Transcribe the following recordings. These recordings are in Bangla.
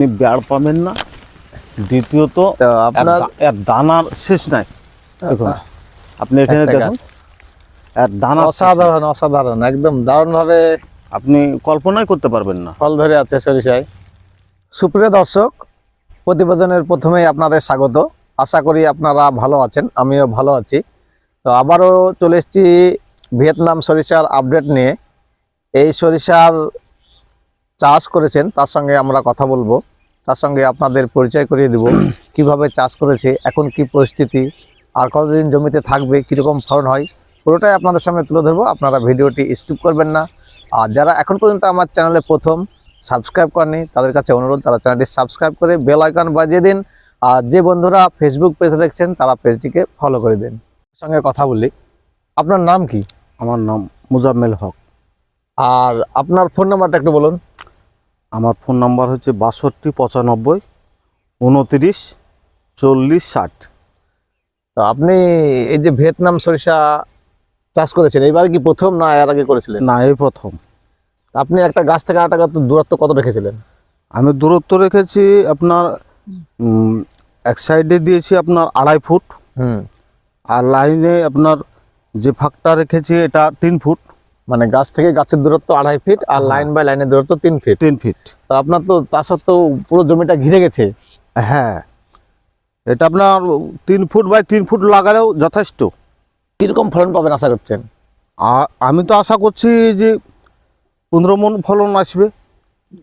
আপনি বেড় পাবেন না। দ্বিতীয়ত আপনার এর দানার শেষ নাই। দেখুন আপনি এখানে দেখুন এর শেষ নাই। অসাধারণ অসাধারণ একদম দারুণভাবে আপনি কল্পনাই করতে পারবেন না। ফল ধরে আছে সরিষায়। সুপ্রিয় দর্শক প্রতিবেদনের প্রথমেই আপনাদের স্বাগত। আশা করি আপনারা ভালো আছেন আমিও ভালো আছি। তো আবারও চলে এসেছি ভিয়েতনাম সরিষার আপডেট নিয়ে। এই সরিষার চাষ করেছেন তার সঙ্গে আমরা কথা বলব। তার সঙ্গে আপনাদের পরিচয় করিয়ে দেব কীভাবে চাষ করেছে এখন কি পরিস্থিতি আর কতদিন জমিতে থাকবে কীরকম ফলন হয় পুরোটাই আপনাদের সামনে তুলে ধরবো। আপনারা ভিডিওটি স্কিপ করবেন না। আর যারা এখন পর্যন্ত আমার চ্যানেলে প্রথম সাবস্ক্রাইব করেনি তাদের কাছে অনুরোধ তারা চ্যানেলটি সাবস্ক্রাইব করে বেল আইকন বাজিয়ে দিন। আর যে বন্ধুরা ফেসবুক পেজে দেখছেন তারা পেজটিকে ফলো করে দিন। সঙ্গে কথা বলি। আপনার নাম কি? আমার নাম মুজাম্মেল হক। আর আপনার ফোন নাম্বারটা একটু বলুন। আমার ফোন নাম্বার হচ্ছে বাষট্টি পঁচানব্বই উনতিরিশ চল্লিশ ষাট। তো আপনি এই যে ভিয়েতনাম সরিষা চাষ করেছেন এইবার কি প্রথম না এর আগে করেছিলেন? না এই প্রথম। আপনি একটা গাছ থেকে আরেকটা গাছ দূরত্ব কত রেখেছিলেন? আমি দূরত্ব রেখেছি আপনার এক সাইডে দিয়েছি আপনার আড়াই ফুট হুম। আর লাইনে আপনার যে ফাঁকটা রেখেছি এটা তিন ফুট। মানে গাছ থেকে গাছের দূরত্ব আড়াই ফিট আর লাইন বাই লাইনের দূরত্ব তিন ফিট তিন ফিট তো আপনার তো তা সত্ত্বেও পুরো জমিটা ঘিরে গেছে? হ্যাঁ। এটা আপনার তিন ফুট বাই তিন ফুট লাগালেও যথেষ্ট। কীরকম ফলন পাবেন আশা করছেন? আর আমি তো আশা করছি যে পনেরো মন ফলন আসবে।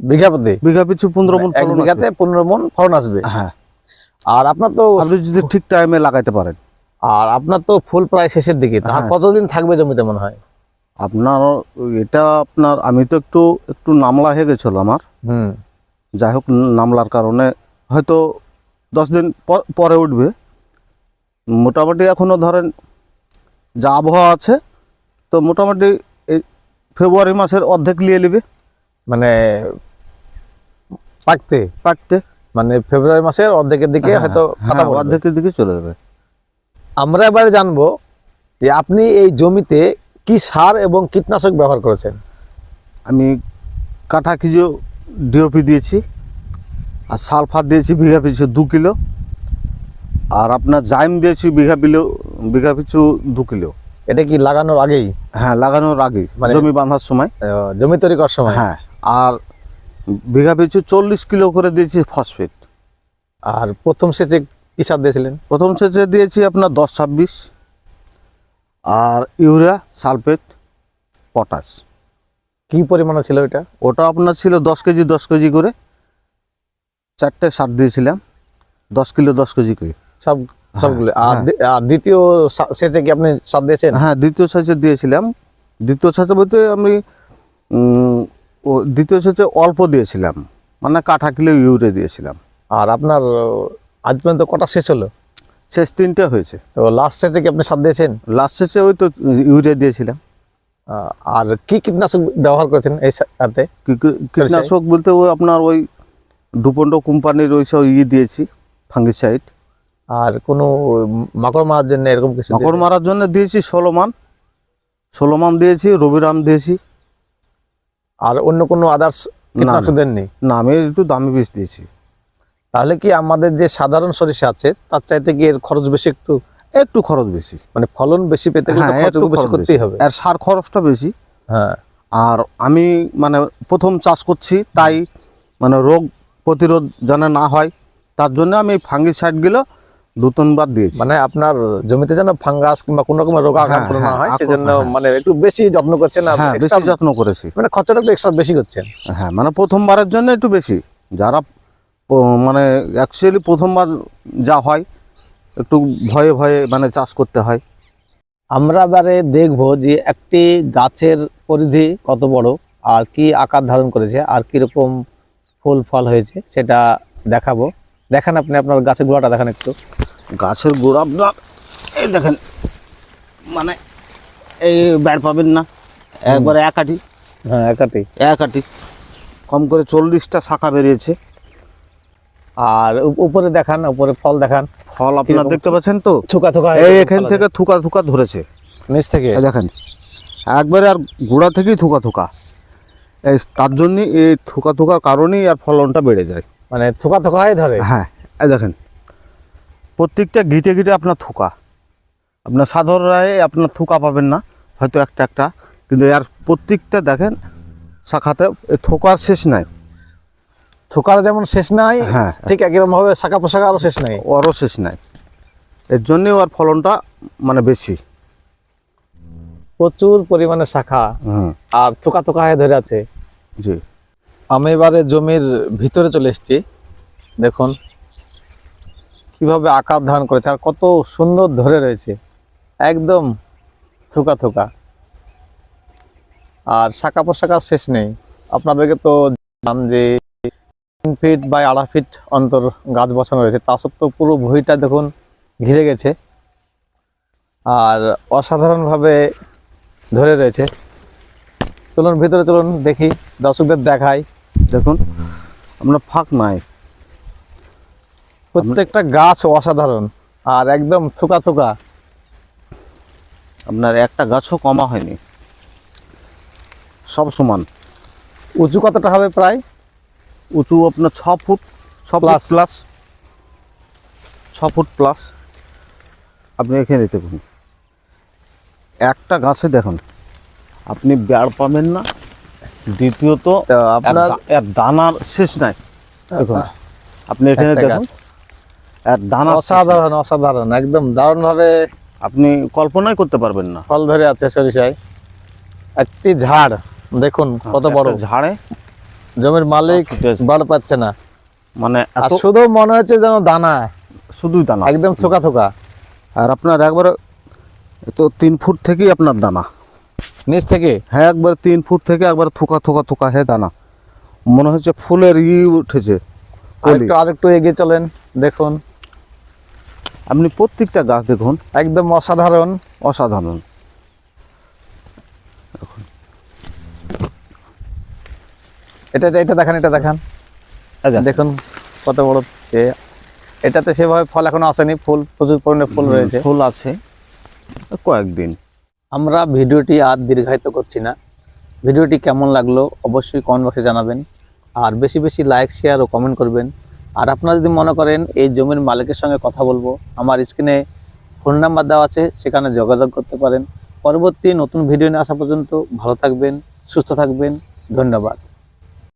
বিঘা প্রতি? বিঘা পিছু পনেরো মন ফলন বিঘাতে পনেরো মন ফলন আসবে। হ্যাঁ। আর আপনার তো আপনি যদি ঠিক টাইমে লাগাইতে পারেন। আর আপনার তো ফুল প্রায় শেষের দিকে। হ্যাঁ। কতদিন থাকবে জমিতে মনে হয়? আপনার এটা আপনার আমি তো একটু একটু নামলা হয়ে গেছিল আমার। হুম। যাই হোক নামলার কারণে হয়তো দশ দিন পরে উঠবে। মোটামুটি এখনও ধরেন যা আবহাওয়া আছে তো মোটামুটি এই ফেব্রুয়ারি মাসের অর্ধেক নিয়ে নেবে। মানে পাকতে? পাকতে। মানে ফেব্রুয়ারি মাসের অর্ধেকের দিকে হ্যাঁ, হয়তো হ্যাঁ, অর্ধেকের দিকে চলে যাবে। আমরা এবারে জানব যে আপনি এই জমিতে কি সার এবং কীটনাশক ব্যবহার করেছেন? আমি কাঠা কিলো ডিওপি দিয়েছি আর সালফার দিয়েছি বিঘা পিছু দু কিলো আর আপনার জাইম দিয়েছি বিঘা পিলো বিঘা পিছু দু কিলো। এটা কি লাগানোর আগেই? হ্যাঁ লাগানোর আগেই মানে- জমি বাঁধার সময়। জমি তৈরি করার সময়? হ্যাঁ আর বিঘা পিছু চল্লিশ কিলো করে দিয়েছি ফসফেট। আর প্রথম সেচে কি সার দিয়েছিলেন? প্রথম সেচে দিয়েছি আপনার দশ ছাব্বিশ আর ইউরিয়া সালফেট পটাশ। কি পরিমাণে ছিল এটা? ওটা আপনার ছিল দশ কেজি দশ কেজি করে। চারটে সার দিয়েছিলাম দশ কিলো দশ কেজি করে। সব সবগুলো। আর হ্যাঁ। দ্বিতীয় সেচে কি আপনি সার দিয়েছেন? হ্যাঁ দ্বিতীয় সেচে দিয়েছিলাম। দ্বিতীয় সেচে বলতে আমি ও দ্বিতীয় সেচে অল্প দিয়েছিলাম। মানে কাঠা কিলো ইউরিয়া দিয়েছিলাম। আর আপনার আজ পর্যন্ত কটা শেষ হলো? শেষ তিনটে হয়েছে। তো লাস্ট সেচে কি আপনি সার দিয়েছেন? লাস্ট সেচে ওই তো ইউরিয়া দিয়েছিলাম। আর কি কীটনাশক ব্যবহার করেছেন এই সাথে? কীটনাশক বলতে ওই আপনার ওই ডুপন্ডো কোম্পানির ওই সব ইয়ে দিয়েছি ফাঙ্গিসাইড আর কোনো মাকড় মারার জন্য এরকম কিছু মাকড় মারার জন্য দিয়েছি ষোলো মান ষোলো মান দিয়েছি রবিরাম দিয়েছি। আর অন্য কোনো আদার্স কীটনাশক দেননি? না আমি একটু দামি বীজ দিয়েছি। তাহলে কি আমাদের যে সাধারণ সরিষা আছে তার চাইতে কি এর খরচ বেশি একটু? একটু খরচ বেশি। মানে ফলন বেশি পেতে হ্যাঁ বেশি করতেই হবে। আর সার খরচটা বেশি। হ্যাঁ। আর আমি মানে প্রথম চাষ করছি তাই মানে রোগ প্রতিরোধ যেন না হয় তার জন্য আমি ফাঙ্গিসাইডগুলো দু তিনবার দিয়েছি। মানে আপনার জমিতে যেন ফাঙ্গাস কিংবা কোনো রকমের রোগ আক্রান্ত হ্যাঁ, না হ্যাঁ, হয় আক্রমণ, সেজন্য হ্যাঁ। মানে একটু বেশি যত্ন করছেন হ্যাঁ বেশি যত্ন করেছি। মানে খরচাটা একটু এক্সট্রা বেশি করছেন। হ্যাঁ মানে প্রথমবারের জন্য একটু বেশি। যারা মানে অ্যাকচুয়ালি প্রথমবার যা হয় একটু ভয়ে ভয়ে মানে চাষ করতে হয়। আমরা এবারে দেখব যে একটি গাছের পরিধি কত বড় আর কি আকার ধারণ করেছে আর কীরকম ফুল ফল হয়েছে সেটা দেখাবো। দেখেন আপনি আপনার গাছের গোড়াটা দেখেন একটু। গাছের গোড়া আপনার এই দেখেন মানে এই ব্যাট পাবেন না একবারে এক আটি। হ্যাঁ একাটি এক আটি। কম করে চল্লিশটা শাখা বেরিয়েছে। আর উপরে দেখান উপরে ফল দেখান। ফল আপনার? দেখতে পাচ্ছেন তো? থুকা থুকা এই এখান থেকে থুকা থুকা ধরেছে। নিচ থেকে? দেখেন একবারে আর গোড়া থেকেই থুকা থুকা। এই তার জন্যই এই থুকা থুকার কারণেই আর ফলনটা বেড়ে যায়। মানে থোকা থোকা হয়ে ধরে? হ্যাঁ এই দেখেন প্রত্যেকটা গিটে গিটে আপনার থোকা। আপনার সাধারণ রায়ে আপনার থোকা পাবেন না হয়তো একটা একটা। কিন্তু আর প্রত্যেকটা দেখেন শাখাতে থোকার শেষ নাই। থোকার যেমন শেষ নাই হ্যাঁ। ঠিক একরকম ভাবে শাখা পোশাকা আরও শেষ নাই। ওরও শেষ নাই। এর জন্যে ওর ফলনটা মানে বেশি। প্রচুর পরিমাণে শাখা আর থোকা থোকা হয়ে ধরে আছে। জি। আমি এবারে জমির ভিতরে চলে এসেছি। দেখুন কীভাবে আকার ধারণ করেছে আর কত সুন্দর ধরে রয়েছে। একদম থোকা থোকা। আর শাখা পোশাকা শেষ নেই। আপনাদেরকে তো জানলাম যে ফিট বা আড়াই ফিট অন্তর গাছ বসানো রয়েছে। তা সত্ত্বেও পুরো ভুঁইটা দেখুন ঘিরে গেছে আর অসাধারণভাবে ধরে রয়েছে। চলুন ভিতরে চলুন দেখি দর্শকদের দেখাই। দেখুন আপনার ফাঁক নাই প্রত্যেকটা গাছ অসাধারণ আর একদম থোকা থোকা। আপনার একটা গাছও কমা হয়নি। সব সমান। উঁচু কতটা হবে প্রায়? উঁচু আপনার ছ ফুট ছ Plus. প্লাস ছ ফুট প্লাস আপনি এখানে দেখুন একটা গাছে দেখুন আপনি বেড় পাবেন না। দ্বিতীয়ত আপনার দানার শেষ নাই। দেখুন আপনি এখানে দেখুন দানা অসাধারণ অসাধারণ একদম দারুণভাবে আপনি কল্পনাই করতে পারবেন না। ফল ধরে আছে সরিষায়। একটি ঝাড় দেখুন কত বড়। ঝাড়ে জমির মালিক বাড় পাচ্ছে না। মানে শুধু মনে হচ্ছে যেন দানা। শুধুই দানা। একদম থোকা থোকা। আর আপনার একবারে তো তিন ফুট থেকেই আপনার দানা। নিচ থেকে? হ্যাঁ একবার তিন ফুট থেকে একবার থোকা থোকা থোকা হ্যাঁ দানা। মনে হচ্ছে ফুলের ই উঠেছে আরেকটু এগিয়ে চলেন দেখুন। আপনি প্রত্যেকটা গাছ দেখুন। একদম অসাধারণ। অসাধারণ। এটা এটা দেখান এটা দেখান। এই দেখেন। কত বড়। এটাতে সেভাবে ফল এখনও আসেনি ফুল প্রচুর পরিমাণে ফুল রয়েছে। ফুল আছে। কয়েকদিন। আমরা ভিডিওটি আর দীর্ঘায়িত করছি না। ভিডিওটি কেমন লাগল অবশ্যই কমেন্ট বক্সে জানাবেন। আর বেশি বেশি লাইক শেয়ার ও কমেন্ট করবেন। আর আপনারা যদি মনে করেন এই জমির মালিকের সঙ্গে কথা বলব আমার স্ক্রিনে ফোন নাম্বার দেওয়া আছে সেখানে যোগাযোগ করতে পারেন। পরবর্তী নতুন ভিডিও নিয়ে আসা পর্যন্ত ভালো থাকবেন সুস্থ থাকবেন। ধন্যবাদ।